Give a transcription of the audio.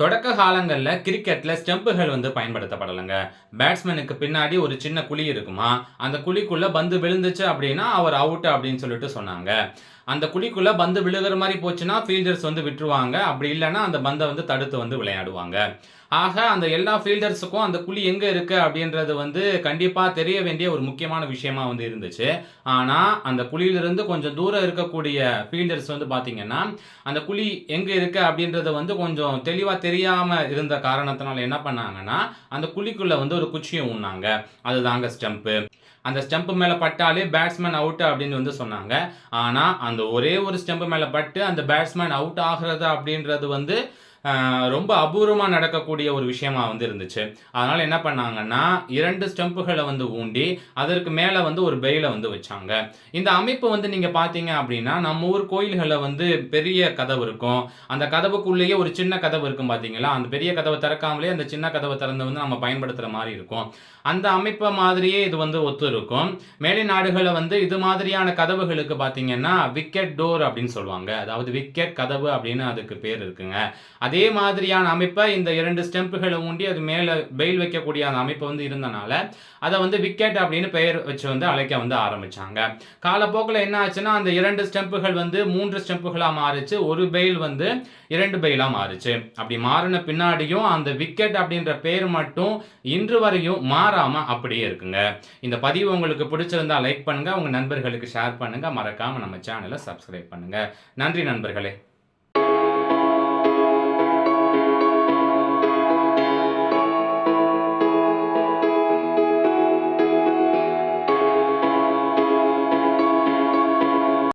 தொடக்க காலங்களில் கிரிக்கெட்டில் ஸ்டெம்புகள் வந்து பயன்படுத்தப்படலைங்க. பேட்ஸ்மேனுக்கு பின்னாடி ஒரு சின்ன குழி இருக்குமா? அந்த குழிக்குள்ளே பந்து விழுந்துச்சு அப்படின்னா அவர் அவுட் அப்படின்னு சொல்லிட்டு சொன்னாங்க. அந்த குழிக்குள்ளே பந்து விழுகிற மாதிரி போச்சுன்னா ஃபீல்டர்ஸ் வந்து விட்டுருவாங்க. அப்படி இல்லைன்னா அந்த பந்தை வந்து தடுத்து வந்து விளையாடுவாங்க. ஆக அந்த எல்லா ஃபீல்டர்ஸுக்கும் அந்த குழி எங்கே இருக்குது அப்படின்றது வந்து கண்டிப்பாக தெரிய வேண்டிய ஒரு முக்கியமான விஷயமா வந்து இருந்துச்சு. ஆனால் அந்த குழியிலிருந்து கொஞ்சம் தூரம் இருக்கக்கூடிய ஃபீல்டர்ஸ் வந்து பார்த்தீங்கன்னா அந்த குழி எங்கே இருக்குது அப்படின்றது வந்து கொஞ்சம் தெளிவாக தெரியாமல் இருந்த காரணத்தினால என்ன பண்ணாங்கன்னா அந்த குழிக்குள்ளே வந்து ஒரு குச்சியை ஊன்னாங்க. அதுதாங்க ஸ்டம்ப்பு அந்த ஸ்டம்ப் மேலே பட்டாலே பேட்ஸ்மேன் அவுட் அப்படின்னு வந்து சொன்னாங்க. ஆனால் அந்த ஒரே ஒரு ஸ்டெம்பு மேலே பட்டு அந்த பேட்ஸ்மேன் அவுட் ஆகிறது அப்படின்றது வந்து ரொம்ப அபூர்வமாக நடக்கக்கூடிய ஒரு விஷயமா வந்து இருந்துச்சு. அதனால் என்ன பண்ணாங்கன்னா இரண்டு ஸ்டெம்புகளை வந்து ஊண்டி அதற்கு மேலே வந்து ஒரு பெயிலை வந்து வச்சாங்க. இந்த அமைப்பு வந்து நீங்கள் பார்த்தீங்க அப்படின்னா நம்ம ஊர் கோயில்களில் வந்து பெரிய கதவு இருக்கும். அந்த கதவுக்குள்ளேயே ஒரு சின்ன கதவு இருக்கும் பார்த்தீங்களா அந்த பெரிய கதவை திறக்காமலே அந்த சின்ன கதவை திறந்து வந்து நம்ம பயன்படுத்துகிற மாதிரி இருக்கும். அந்த அமைப்பை மாதிரியே இது வந்து ஒத்து இருக்கும் மேலை நாடுகளில் வந்து இது மாதிரியான கதவுகளுக்கு பார்த்தீங்கன்னா விக்கெட் டோர் அப்படின்னு சொல்லுவாங்க. அதாவது விக்கெட் கதவு அப்படின்னு அதுக்கு பேர் இருக்குங்க. அதே மாதிரியான அமைப்பை இந்த இரண்டு ஸ்டெம்புகளை ஊண்டி அது மேலே பெயில் வைக்கக்கூடிய அந்த அமைப்பு வந்து இருந்தனால அதை வந்து விக்கெட் அப்படின்னு பெயர் வச்சு வந்து அழைக்க வந்து ஆரம்பிச்சாங்க. காலப்போக்கில் என்ன ஆச்சுன்னா அந்த இரண்டு ஸ்டெம்புகள் வந்து மூன்று ஸ்டெம்புகளாக மாறுச்சு. ஒரு பெயில் வந்து இரண்டு பெயிலாக மாறுச்சு. அப்படி மாறின பின்னாடியும் அந்த விக்கெட் அப்படின்ற பேர் மட்டும் இன்று வரையும் மாறாமல் அப்படியே இருக்குங்க. இந்த பதிவு உங்களுக்கு பிடிச்சிருந்தா லைக் பண்ணுங்கள் உங்கள் நண்பர்களுக்கு ஷேர் பண்ணுங்கள் மறக்காமல் நம்ம சேனலை சப்ஸ்கிரைப் பண்ணுங்க. நன்றி நண்பர்களே.